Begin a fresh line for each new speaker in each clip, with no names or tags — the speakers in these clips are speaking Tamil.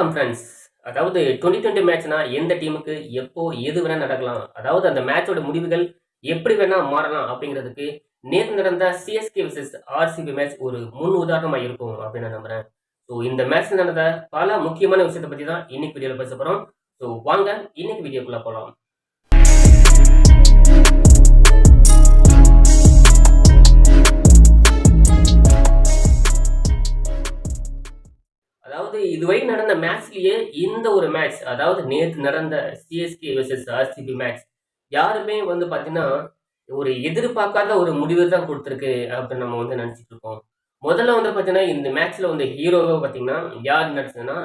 வணக்கம் ஃப்ரெண்ட்ஸ் அதாவது டுவெண்ட்டி டுவெண்ட்டி மேட்ச்னா எந்த டீமுக்கு எப்போ எது வேணா நடக்கலாம். அதாவது அந்த மேட்சோட முடிவுகள் எப்படி வேணா மாறலாம் அப்படிங்கிறதுக்கு நேற்று நடந்த சிஎஸ்கே விசஸ் ஆர்சிபி மேட்ச் ஒரு முன் உதாரணமாக இருக்கும் அப்படின்னு நான் நம்புறேன். ஸோ இந்த மேட்ச் நடந்த பல முக்கியமான விஷயத்தை பற்றி தான் இன்னைக்கு வீடியோவில் பேச போகிறோம் ஸோ வாங்க இன்னைக்கு வீடியோக்குள்ளே போகலாம் அதாவது இதுவரை நடந்த மேட்ச்லயே இந்த ஒரு மேட்ச் அதாவது நேற்று நடந்த சிஎஸ்கே வெர்சஸ் ஆர்சிபி மேட்ச் யாருமே வந்து பார்த்தீங்கன்னா ஒரு எதிர்பார்க்காத ஒரு முடிவு தான் கொடுத்துருக்கு அப்படின்னு நம்ம வந்து நினச்சிட்டு இருக்கோம். முதல்ல வந்து பார்த்தீங்கன்னா இந்த மேட்ச்ல வந்து ஹீரோவை பார்த்தீங்கன்னா யார் நடிச்சதுன்னா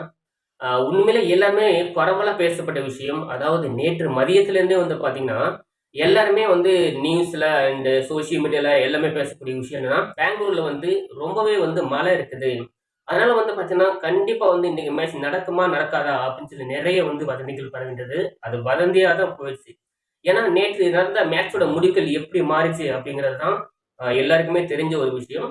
உண்மையில எல்லாமே பரவலாக பேசப்பட்ட விஷயம். அதாவது நேற்று மதியத்துலேருந்தே வந்து பார்த்தீங்கன்னா எல்லாருமே வந்து நியூஸில் அண்டு சோஷியல் மீடியாவில் எல்லாமே பேசக்கூடிய விஷயம் என்னன்னா பெங்களூர்ல வந்து ரொம்பவே வந்து மழை இருக்குது. அதனால வந்து பார்த்தீங்கன்னா கண்டிப்பாக வந்து இன்னைக்கு மேட்ச் நடக்குமா நடக்காதா அப்படின்னு சொல்லி நிறைய வந்து வதந்திகள் பரவின்றது. அது வதந்தியாக தான் போயிடுச்சு. ஏன்னா நேற்று நடந்த மேட்சோட முடிவுகள் எப்படி மாறிச்சு அப்படிங்கிறது தான் எல்லாருக்குமே தெரிஞ்ச ஒரு விஷயம்.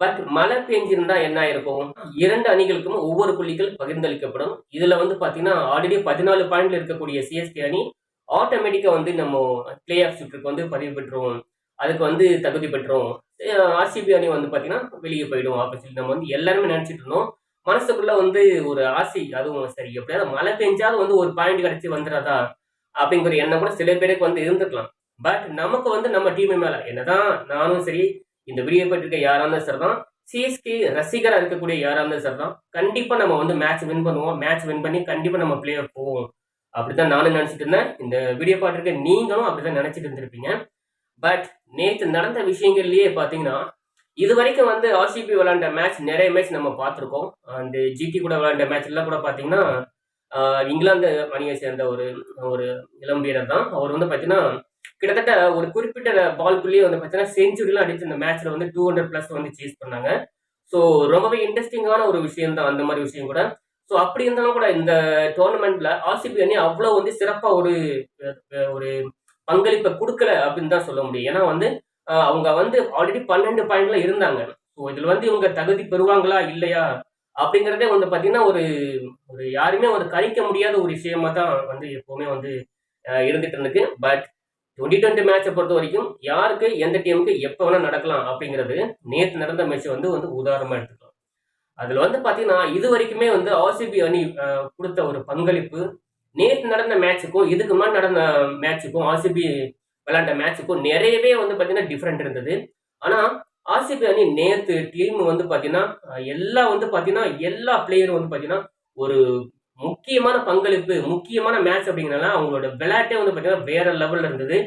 பட் மழை பெஞ்சிருந்தா என்ன இருக்கும் இரண்டு அணிகளுக்கும் ஒவ்வொரு புள்ளிகள் பகிர்ந்தளிக்கப்படும். இதுல வந்து பாத்தீங்கன்னா ஆல்ரெடி பதினாலு பாயிண்ட்ல இருக்கக்கூடிய சிஎஸ்கே அணி ஆட்டோமேட்டிக்கா வந்து நம்ம பிளே ஆஃப் சுற்றுக்கு வந்து பதிவு பெற்றுவோம் அதுக்கு வந்து தகுதி பெற்றோம். ஆர்சிபி அணி வந்து பார்த்தீங்கன்னா வெளியே போயிடும் அப்படின்னு சொல்லி நம்ம வந்து எல்லாருமே நினச்சிட்டு இருந்தோம். மனசுக்குள்ள வந்து ஒரு ஆசை அதுவும் சரி எப்படியாவது மழை பெஞ்சாலும் வந்து ஒரு பாயிண்ட் கிடைச்சி வந்துடாதா அப்படிங்கிற எண்ணம் கூட சில பேருக்கு வந்து இருந்துக்கலாம் பட் நமக்கு வந்து நம்ம டீம் மேல என்னதான் நானும் சரி இந்த வீடியோ பட்டிருக்க யாரா இருந்தாலும் சரி தான் சிஎஸ்கே ரசிகராக இருக்கக்கூடிய யாரா இருந்தாலும் சரி தான் கண்டிப்பாக நம்ம வந்து மேட்ச் வின் பண்ணுவோம். மேட்ச் வின் பண்ணி கண்டிப்பாக நம்ம பிளே போவோம். அப்படிதான் நானும் நினச்சிட்டு இருந்தேன். இந்த வீடியோ பார்த்துருக்க நீங்களும் அப்படிதான் நினச்சிட்டு இருந்திருப்பீங்க. பட் நேற்று நடந்த விஷயங்கள்லயே பார்த்தீங்கன்னா இது வரைக்கும் வந்து ஆர்சிபி விளாண்ட மேட்ச் நிறைய மேட்ச் நம்ம பார்த்துருக்கோம். அந்த ஜிடி கூட விளாண்ட மேட்ச் எல்லாம் கூட பார்த்தீங்கன்னா இங்கிலாந்து அணியை சேர்ந்த ஒரு ஒரு இளம் வீரர் தான். அவர் வந்து பார்த்தீங்கன்னா கிட்டத்தட்ட ஒரு குறிப்பிட்ட பால்குள்ளேயே வந்து பார்த்தீங்கன்னா செஞ்சுரிலாம் அடிச்சு இந்த மேட்ச்ல வந்து டூ ஹண்ட்ரட் ப்ளஸ் வந்து சேஸ் பண்ணாங்க. ஸோ ரொம்பவே இன்ட்ரெஸ்டிங்கான ஒரு விஷயம் தான் அந்த மாதிரி விஷயம் கூட. ஸோ அப்படி இருந்தாலும் கூட இந்த டோர்னமெண்ட்ல ஆர்சிபி அணி அவ்வளோ வந்து சிறப்பாக ஒரு ஒரு பங்களிப்பை கொடுக்கல அப்படின்னு தான் சொல்ல முடியும். ஏன்னா வந்து அவங்க வந்து ஆல்ரெடி பன்னெண்டு பாயிண்ட்ல இருந்தாங்க. ஸோ இதுல வந்து இவங்க தகுதி பெறுவாங்களா இல்லையா? அப்படிங்கிறதே வந்து பார்த்தீங்கன்னா ஒரு ஒரு யாருமே ஒரு கணிக்க முடியாத ஒரு விஷயமா தான் வந்து எப்பவுமே வந்து இருந்துட்டு இருக்கு. பட் டுவெண்ட்டி டுவெண்ட்டி மேட்சை பொறுத்த வரைக்கும் யாருக்கு எந்த டீமுக்கு எப்போ வேணா நடக்கலாம் அப்படிங்கிறது நேற்று நடந்த மேட்ச் வந்து வந்து உதாரணமா எடுத்துக்கலாம். அதுல வந்து பாத்தீங்கன்னா இது வரைக்குமே வந்து ஆர்சிபி அணி கொடுத்த ஒரு பங்களிப்பு நேற்று நடந்த மேட்சுக்கும் இதுக்கு முன்னாடி நடந்த மேட்சுக்கும் ஆர்சிபி விளையாண்ட மேட்சுக்கும் நிறையவே வந்து பார்த்தீங்கன்னா டிஃப்ரெண்ட் இருந்தது. ஆனால் ஆர்சிபி அணி நேற்று டீம் வந்து பார்த்தீங்கன்னா எல்லா எல்லாம் வந்து பார்த்தீங்கன்னா எல்லா பிளேயரும் வந்து பார்த்தீங்கன்னா ஒரு முக்கியமான பங்களிப்பு முக்கியமான மேட்ச் அப்படிங்கிறனால அவங்களோட விளையாட்டே வந்து பார்த்தீங்கன்னா வேற லெவலில் இருந்தது.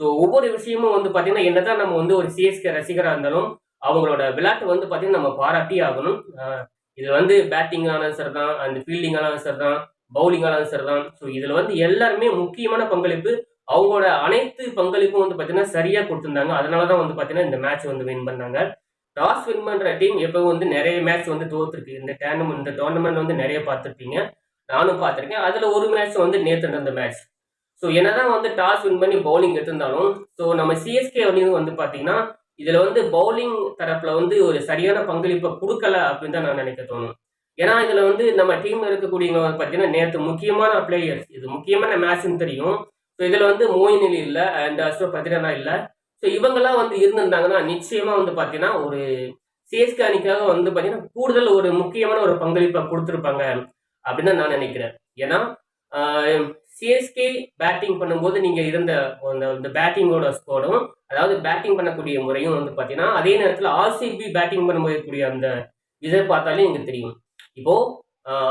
ஸோ ஒவ்வொரு விஷயமும் வந்து பார்த்தீங்கன்னா என்னதான் நம்ம வந்து ஒரு சிஎஸ்கே ரசிகராக இருந்தாலும் அவங்களோட விளையாட்டு வந்து பார்த்தீங்கன்னா நம்ம பாராட்டி ஆகணும். இது வந்து பேட்டிங் ஆனாலும் சரி தான் அந்த ஃபீல்டிங் ஆனாலும் சரி தான் பவுலிங் ஆலோசர் தான். ஸோ இதுல வந்து எல்லாருமே முக்கியமான பங்களிப்பு அவங்களோட அனைத்து பங்களிப்பும் வந்து பாத்தீங்கன்னா சரியா கொடுத்திருந்தாங்க. அதனால தான் வந்து பாத்தீங்கன்னா இந்த மேட்ச் வந்து வின் பண்ணாங்க. டாஸ் வின் பண்ற டீம் எப்பவும் வந்து நிறைய மேட்ச் வந்து தோத்துருக்கு. இந்த டேர்னமெண்ட் இந்த டோர்னமெண்ட் வந்து நிறைய பார்த்துருப்பீங்க. நானும் பார்த்துருக்கேன். அதுல ஒரு மேட்ச் வந்து நேற்று நடந்த மேட்ச் ஸோ என்னதான் வந்து டாஸ் வின் பண்ணி பவுலிங் எடுத்திருந்தாலும் ஸோ நம்ம சிஎஸ்கே அணியும் வந்து பாத்தீங்கன்னா இதுல வந்து பவுலிங் தரப்புல வந்து ஒரு சரியான பங்களிப்பை கொடுக்கல அப்படின்னு தான் நான் நினைக்க தோணும். ஏன்னா இதுல வந்து நம்ம டீமில் இருக்கக்கூடியவங்க வந்து நேற்று முக்கியமான பிளேயர்ஸ் இது முக்கியமான மேட்ச்னு தெரியும். ஸோ இதுல வந்து மோயின் அலி அண்ட் அஸ்வப் பதிரனா இல்லை. ஸோ இவங்கெல்லாம் வந்து இருந்திருந்தாங்கன்னா நிச்சயமா வந்து பார்த்தீங்கன்னா ஒரு சிஎஸ்கே அணிக்காக வந்து பார்த்தீங்கன்னா கூடுதல் ஒரு முக்கியமான ஒரு பங்களிப்பை கொடுத்துருப்பாங்க அப்படின்னு தான் நான் நினைக்கிறேன். ஏன்னா சிஎஸ்கே பேட்டிங் பண்ணும்போது நீங்க இருந்த அந்த இந்த பேட்டிங்கோட ஸ்கோடும் அதாவது பேட்டிங் பண்ணக்கூடிய முறையும் வந்து பார்த்தீங்கன்னா அதே நேரத்தில் ஆர்சிபி பேட்டிங் பண்ணும்போது கூடிய அந்த இதை பார்த்தாலே எனக்கு தெரியும். இப்போ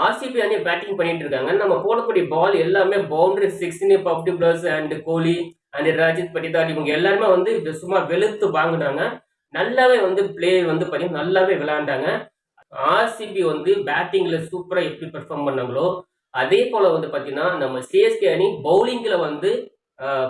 ஆர்சிபி அணி பேட்டிங் பண்ணிட்டு இருக்காங்க. நம்ம போடக்கூடிய பால் எல்லாமே boundary sixteen fifty plus and Kohli and Rajat Patidar இவங்க எல்லாருமே வந்து சும்மா வெளுத்து வாங்கினாங்க. நல்லாவே வந்து பிளே வந்து பார்த்தீங்கன்னா நல்லாவே விளையாண்டாங்க. ஆர்சிபி வந்து பேட்டிங்ல சூப்பரா எப்படி பெர்ஃபார்ம் பண்ணாங்களோ அதே போல வந்து பாத்தீங்கன்னா நம்ம சிஎஸ்கே அணி பவுலிங்ல வந்து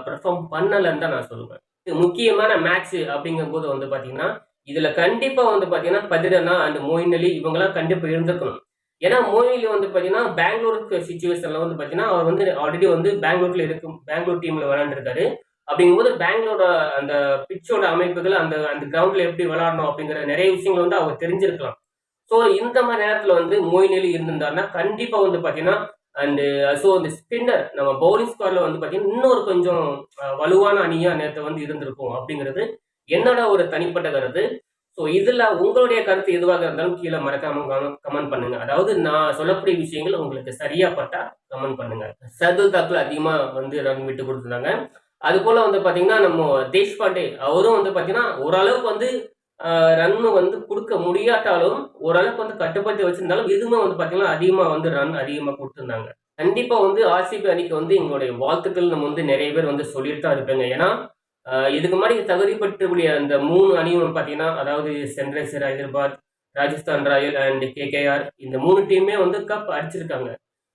பெர்ஃபார்ம் பண்ணலன்னு தான் நான் சொல்லுவேன். இது முக்கியமான மேட்ச் அப்படிங்கும்போது வந்து பாத்தீங்கன்னா இதுல கண்டிப்பா வந்து பாத்தீங்கன்னா பதிரனா அண்ட் மோயின் அலி இவங்கெல்லாம் கண்டிப்பா இருந்திருக்கணும். ஏன்னா மோயின் அலி வந்து பாத்தீங்கன்னா பெங்களூருக்கு சுச்சுவேஷன்ல வந்து பாத்தீங்கன்னா அவர் வந்து ஆல்ரெடி வந்து பெங்களூர்ல இருக்கும் பெங்களூர் டீம்ல விளையாண்டுருக்காரு. அப்படிங்கும்போது பெங்களூரோட அந்த பிச்சோட அமைப்புகள் அந்த அந்த கிரவுண்ட்ல எப்படி விளையாடணும் அப்படிங்கிற நிறைய விஷயங்கள் வந்து அவர் தெரிஞ்சிருக்கலாம். ஸோ இந்த மாதிரி நேரத்தில் வந்து மோயின் அலி இருந்திருந்தாருன்னா கண்டிப்பாக வந்து பார்த்தீங்கன்னா அண்டு ஸோ இந்த ஸ்பின்னர் நம்ம பவுலிங் ஸ்குவாடில் வந்து பார்த்தீங்கன்னா இன்னொரு கொஞ்சம் வலுவான அணியாக நேரத்தை வந்து இருந்திருக்கும் அப்படிங்கிறது என்னோட ஒரு தனிப்பட்ட கருத்து. ஸோ இதில் உங்களுடைய கருத்து எதுவாக இருந்தாலும் கீழே மறக்காம கமெண்ட் பண்ணுங்க. அதாவது நான் சொல்லக்கூடிய விஷயங்கள் உங்களுக்கு சரியா பட்டா கமெண்ட் பண்ணுங்க. சதுல் தாக்கல் அதிகமாக வந்து ரன் விட்டு கொடுத்துருந்தாங்க. அது போல வந்து பார்த்தீங்கன்னா நம்ம தேஷ்பாண்டே அவரும் வந்து பார்த்தீங்கன்னா ஓரளவுக்கு வந்து ரன் வந்து கொடுக்க முடியாட்டாலும் ஓரளவுக்கு வந்து கட்டுப்படுத்தி வச்சிருந்தாலும் இதுவுமே வந்து பார்த்தீங்கன்னா அதிகமாக வந்து ரன் அதிகமாக கொடுத்துருந்தாங்க. கண்டிப்பாக வந்து ஆர்சிபி அணிக்கு வந்து எங்களுடைய வாழ்த்துக்கள் நம்ம வந்து நிறைய பேர் வந்து சொல்லிட்டு தான் இருப்பேங்க. ஏன்னா இதுக்கு முன்னாடி தகுதி பெற்றக்கூடிய அந்த மூணு அணியும் பார்த்தீங்கன்னா அதாவது sunriser Hyderabad Rajasthan royal and KKR இந்த மூணு டீமே வந்து கப் அடிச்சிருக்காங்க.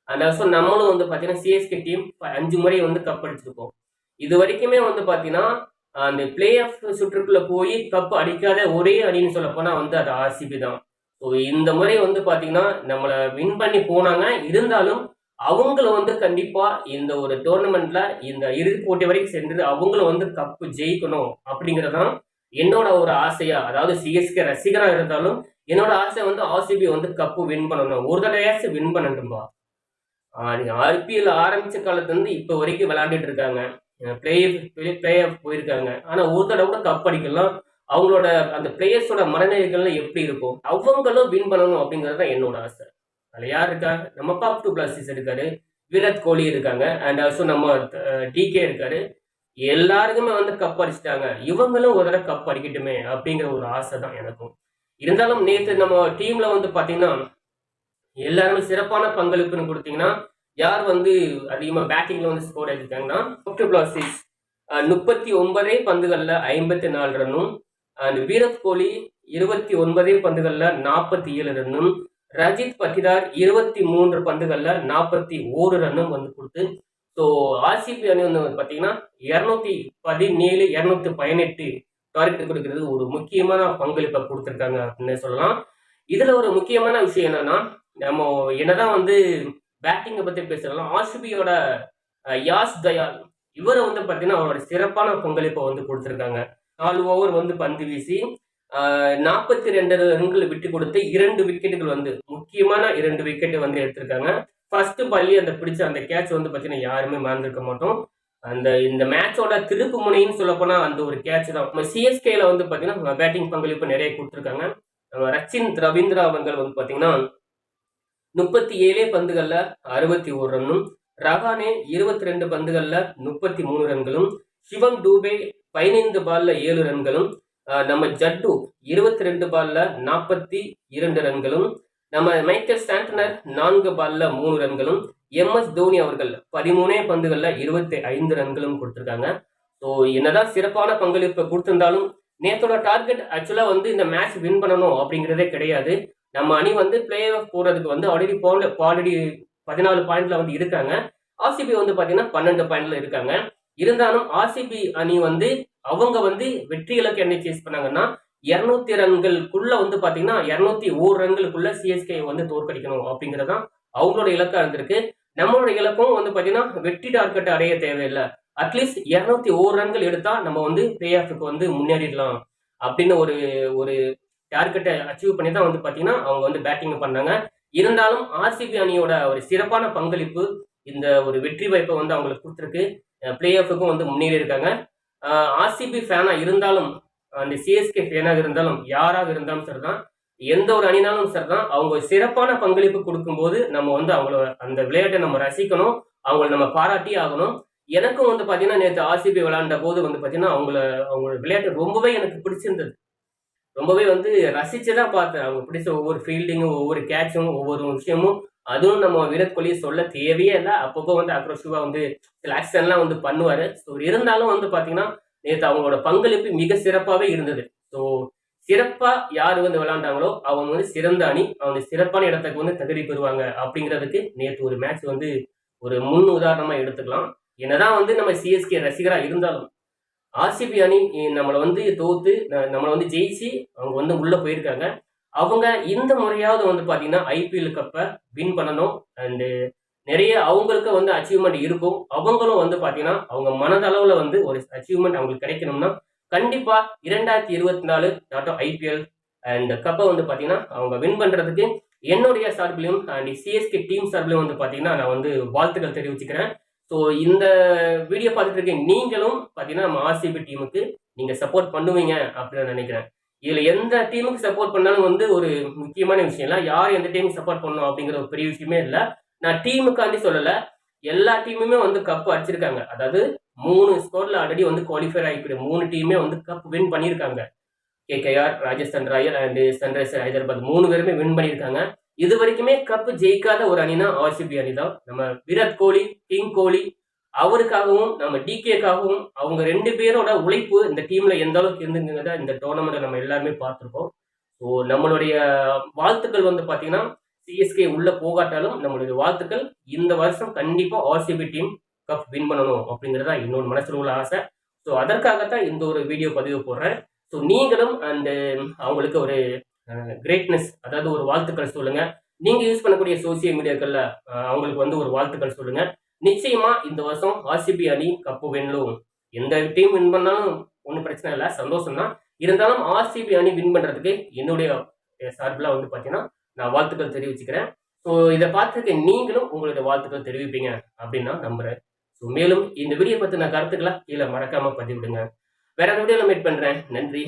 அண்ட் ஆல்சோ நம்மளும் வந்து பார்த்தீங்கன்னா சிஎஸ்கே டீம் அஞ்சு முறை வந்து கப் அடிச்சிருக்கோம். இது வரைக்குமே வந்து பார்த்தீங்கன்னா அந்த பிளே ஆஃப் சுற்றுக்குள்ள போய் கப் அடிக்காத ஒரே அணின்னு சொல்ல போனால் வந்து அது ஆர்சிபி தான். ஸோ இந்த முறை வந்து பார்த்தீங்கன்னா நம்மளை வின் பண்ணி போனாங்க. இருந்தாலும் அவங்கள வந்து கண்டிப்பா இந்த ஒரு டோர்னமெண்ட்ல இந்த இறுதி போட்டி வரைக்கும் சென்று அவங்களும் வந்து கப்பு ஜெயிக்கணும் அப்படிங்கறதுதான் என்னோட ஒரு ஆசையா அதாவது சிஎஸ்கே ரசிகரா இருந்தாலும் என்னோட ஆசை வந்து ஆர்சிபி வந்து கப்பு வின் பண்ணணும். ஒரு தடையாச்சும் வின் பண்ணட்டும்பா. நீங்க ஆர்பிஎல் ஆரம்பிச்ச காலத்துல இருந்து இப்போ வரைக்கும் விளையாண்டுட்டு இருக்காங்க. பிளேயர் பிளே ஆஃப் போயிருக்காங்க. ஆனா ஒரு தடவை கூட கப் அடிக்கலாம். அவங்களோட அந்த பிளேயர்ஸோட மனநிலைகள்லாம் எப்படி இருக்கும்? அவங்களும் வின் பண்ணணும் அப்படிங்கிறது தான் என்னோட ஆசை. அதில் யார் இருக்காங்க? நம்ம பாப் டூ பிளாஸ்டிஸ் இருக்காரு. விராட் கோலி இருக்காங்க. அண்ட் ஆல்சோ நம்ம டிகே இருக்காரு. எல்லாருக்குமே வந்து கப் அடிச்சிட்டாங்க. இவங்களும் ஒரு தடவை கப் அடிக்கட்டுமே அப்படிங்கிற ஒரு ஆசை தான் எனக்கும். இருந்தாலும் நேற்று நம்ம டீம்ல வந்து பார்த்தீங்கன்னா எல்லாருமே சிறப்பான பங்களிப்புன்னு கொடுத்தீங்கன்னா யார் வந்து அதிகமாக பேட்டிங்ல வந்து ஸ்கோர் அடிச்சிருக்காங்கன்னா பாப் டூ பிளாஸ்டிஸ் முப்பத்தி ஒன்பதே பந்துகளில் ஐம்பத்தி நாலு ரன்னும் அண்ட் வீரத் கோலி இருபத்தி ஒன்பதே பந்துகளில் நாற்பத்தி ஏழு ரன்னும் ரஜித் பட்டிதார் இருபத்தி மூன்று பந்துகள்ல நாற்பத்தி ஓரு ரன்னும் வந்து கொடுத்து ஸோ ஆர்சிபி அணி வந்து பார்த்தீங்கன்னா இரநூத்தி பதினேழு இரநூத்தி பதினெட்டு டார்கெட் கொடுக்கிறது ஒரு முக்கியமான பங்களிப்பை கொடுத்துருக்காங்க அப்படின்னு சொல்லலாம். இதுல ஒரு முக்கியமான விஷயம் என்னன்னா நம்ம என்னதான் வந்து பேட்டிங்கை பத்தி பேசலாம் ஆர்சிபியோட யாஸ் தயால் இவரை வந்து பார்த்தீங்கன்னா அவரோட சிறப்பான பங்களிப்பை வந்து கொடுத்துருக்காங்க. நாலு ஓவர் வந்து பந்து வீசி நாற்பத்தி ரெண்டு ரன்கள் விட்டு கொடுத்து இரண்டு விக்கெட்டுகள் வந்து முக்கியமான இரண்டு விக்கெட்டு வந்து எடுத்திருக்காங்க. ஃபர்ஸ்ட் பள்ளி அந்த பிடிச்ச அந்த கேட்ச் வந்து பார்த்தீங்கன்னா யாருமே மறந்துருக்க மாட்டோம். அந்த இந்த மேட்சோட திருப்பு முனைன்னு சொல்ல அந்த ஒரு கேட்ச் தான். நம்ம சிஎஸ்கேல வந்து பார்த்தீங்கன்னா பேட்டிங் பங்களிப்பு நிறைய கொடுத்துருக்காங்க. நம்ம ரச்சின் ரவீந்திரா அவர்கள் வந்து பார்த்தீங்கன்னா முப்பத்தி ஏழே பந்துகளில் அறுபத்தி ஒரு ரன்னும் ரஹானே இருபத்தி ரெண்டு பந்துகளில் முப்பத்தி மூணு ரன்களும் சிவம் டூபே பதினைந்து பால்ல ஏழு ரன்களும் நம்ம ஜட்டு இருபத்தி ரெண்டு பால்ல நாற்பத்தி இரண்டு ரன்களும் நம்ம மைக்கேல் ஸ்டாண்டனர் நான்கு பால்ல மூணு ரன்களும் எம் எஸ் தோனி அவர்கள் பதிமூணே பந்துகள்ல இருபத்தி ஐந்து ரன்களும் கொடுத்திருக்காங்க. ஸோ என்னதான் சிறப்பான பங்களிப்பை கொடுத்திருந்தாலும் நேத்தோட டார்கெட் ஆக்சுவலா வந்து இந்த மேட்ச் வின் பண்ணணும் அப்படிங்கிறதே கிடையாது. நம்ம அணி வந்து பிளே ஆஃப் போறதுக்கு வந்து ஆல்ரெடி போன ஆல்ரெடி பதினாலு பாயிண்ட்ல வந்து இருக்காங்க. ஆர்சிபி வந்து பாத்தீங்கன்னா பன்னெண்டு பாயிண்ட்ல இருக்காங்க. இருந்தாலும் ஆர்சிபி அணி வந்து அவங்க வந்து வெற்றி இலக்கு என்ன சேஸ் பண்ணாங்கன்னா இருநூத்தி ரன்களுக்குள்ள வந்து பாத்தீங்கன்னா இருநூத்தி ஓர் ரன்களுக்குள்ள சிஎஸ்கே வந்து தோற்கடிக்கணும் அப்படிங்கறதான் அவங்களோட இலக்கா இருந்திருக்கு. நம்மளோட இலக்கும் வந்து பாத்தீங்கன்னா வெற்றி டார்கெட் அடைய தேவையில்லை. அட்லீஸ்ட் இருநூத்தி ஓர் ரன்கள் எடுத்தா நம்ம வந்து பே ஆஃபுக்கு வந்து முன்னேறிடலாம் அப்படின்னு ஒரு ஒரு டார்கெட்டை அச்சீவ் பண்ணி தான் வந்து பாத்தீங்கன்னா அவங்க வந்து பேட்டிங் பண்ணாங்க. இருந்தாலும் ஆர்சிபி அணியோட ஒரு சிறப்பான பங்களிப்பு இந்த ஒரு வெற்றி வாய்ப்பை வந்து அவங்களுக்கு கொடுத்துருக்கு. பிளே ஆஃபுக்கும் வந்து முன்னேறி இருக்காங்க ஆர்சிபி ஃபேனா இருந்தாலும் அந்த சிஎஸ்கே ஃபேனாக இருந்தாலும் யாராக இருந்தாலும் சரிதான். எந்த ஒரு அணினாலும் சரிதான். அவங்க சிறப்பான பங்களிப்பு கொடுக்கும்போது நம்ம வந்து அவங்கள அந்த விளையாட்டை நம்ம ரசிக்கணும். அவங்கள நம்ம பாராட்டி ஆகணும். எனக்கும் வந்து பார்த்தீங்கன்னா நேற்று ஆர்சிபி விளையாண்ட போது வந்து பார்த்தீங்கன்னா அவங்கள அவங்களோட விளையாட்டு ரொம்பவே எனக்கு பிடிச்சிருந்தது. ரொம்பவே வந்து ரசிச்சு தான் பார்த்தேன். அவங்க பிடிச்ச ஒவ்வொரு ஃபீல்டிங்கும் ஒவ்வொரு கேட்சும் ஒவ்வொரு விஷயமும் அதுவும் நம்ம விராட் கோலி சொல்ல தேவையே இல்லை. அப்பப்போ வந்து அக்ரோசிவா வந்து சில ஆக்ஷன்லாம் வந்து பண்ணுவாரு. ஸோ இருந்தாலும் வந்து பார்த்தீங்கன்னா நேற்று அவங்களோட பங்களிப்பு மிக சிறப்பாகவே இருந்தது. ஸோ சிறப்பாக யார் வந்து விளாண்டாங்களோ அவங்க வந்து சிறந்த அணி. அவங்க சிறப்பான இடத்துக்கு வந்து தகுதி பெறுவாங்க அப்படிங்கிறதுக்கு நேற்று ஒரு மேட்ச் வந்து ஒரு முன் உதாரணமாக எடுத்துக்கலாம். என்னதான் வந்து நம்ம சிஎஸ்கே ரசிகராக இருந்தாலும் ஆர்சிபி அணி நம்மளை வந்து தோத்து ந- நம்மளை வந்து ஜெயிச்சு அவங்க வந்து உள்ளே போயிருக்காங்க. அவங்க இந்த முறையாவது வந்து பார்த்தீங்கன்னா ஐபிஎல் கப்பை வின் பண்ணணும். அண்டு நிறைய அவங்களுக்கு வந்து அச்சீவ்மெண்ட் இருக்கும். அவங்களும் வந்து பார்த்தீங்கன்னா அவங்க மனதளவில் வந்து ஒரு அச்சீவ்மெண்ட் அவங்களுக்கு கிடைக்கணும்னா கண்டிப்பாக இரண்டாயிரத்தி இருபத்தி நாலு டாட்டோ ஐபிஎல் அண்ட் கப்பை வந்து பார்த்தீங்கன்னா அவங்க வின் பண்ணுறதுக்கு என்னுடைய சார்பிலையும் அண்ட் சிஎஸ்கே டீம் சார்பிலையும் வந்து பார்த்தீங்கன்னா நான் வந்து வாழ்த்துக்கள் தெரிவிச்சுக்கிறேன். ஸோ இந்த வீடியோ பார்த்துட்டு இருக்க நீங்களும் பார்த்தீங்கன்னா நம்ம ஆர்சிபி டீமுக்கு நீங்கள் சப்போர்ட் பண்ணுவீங்க அப்படின்னு நினைக்கிறேன். இதில் எந்த டீமுக்கு சப்போர்ட் பண்ணாலும் வந்து ஒரு முக்கியமான விஷயம் இல்லை. யார் எந்த டீமுக்கு சப்போர்ட் பண்ணும் அப்படிங்கிற ஒரு பெரிய விஷயமே இல்லை. நான் டீமுக்காண்டி சொல்லலை. எல்லா டீமுமே வந்து கப் அடிச்சிருக்காங்க. அதாவது மூணு ஸ்கோர்ல ஆல்ரெடி வந்து குவாலிஃபை ஆகிக்கிற மூணு டீமே வந்து கப் வின் பண்ணியிருக்காங்க KKR Rajasthan royal and sunriser Hyderabad மூணு பேருமே வின் பண்ணியிருக்காங்க இது வரைக்குமே கப் ஜெயிக்காத ஒரு அணினா ஆர்சிபி அணி தான். நம்ம விராட் கோலி கிங் கோலி அவருக்காகவும் நம்ம டிகேக்காகவும் அவங்க ரெண்டு பேரோட உழைப்பு இந்த டீம்ல எந்த அளவுக்கு இருந்துங்கிறத இந்த டோர்னமெண்ட்டை நம்ம எல்லாருமே பார்த்துருக்கோம். ஸோ நம்மளுடைய வாழ்த்துக்கள் வந்து பார்த்தீங்கன்னா சிஎஸ்கே உள்ள போகாட்டாலும் நம்மளுடைய வாழ்த்துக்கள் இந்த வருஷம் கண்டிப்பா ஆர்சிபி டீம் கப் வின் பண்ணணும் அப்படிங்கிறதா இன்னொரு மனசில் உள்ள ஆசை. ஸோ அதற்காகத்தான் இந்த ஒரு வீடியோ பதிவு போடுறேன். ஸோ நீங்களும் அந்த அவங்களுக்கு ஒரு கிரேட்னஸ் அதாவது ஒரு வாழ்த்துக்கள் சொல்லுங்க. நீங்க யூஸ் பண்ணக்கூடிய சோசியல் மீடியாக்கள்ல அவங்களுக்கு வந்து ஒரு வாழ்த்துக்கள் சொல்லுங்க. நிச்சயமா இந்த வருஷம் ஆர்சிபி அணி கப்பு வெல்லும் எந்த டீம் வின் பண்ணாலும் ஒன்றும் பிரச்சனை இல்லை சந்தோஷம் தான் இருந்தாலும் ஆர்சிபி அணி வின் பண்றதுக்கு என்னுடைய சார்பில் வந்து பார்த்தீங்கன்னா நான் வாழ்த்துக்கள் தெரிவிச்சுக்கிறேன். ஸோ இதை பார்த்துருக்க நீங்களும் உங்களுடைய வாழ்த்துக்கள் தெரிவிப்பீங்க அப்படின்னு நான் நம்புறேன். ஸோ மேலும் இந்த வீடியோ பற்றின கருத்துக்களை கீழே மறக்காம பதிவிடுங்க. வேற வீடியோவில் மீட் பண்றேன்? நன்றி.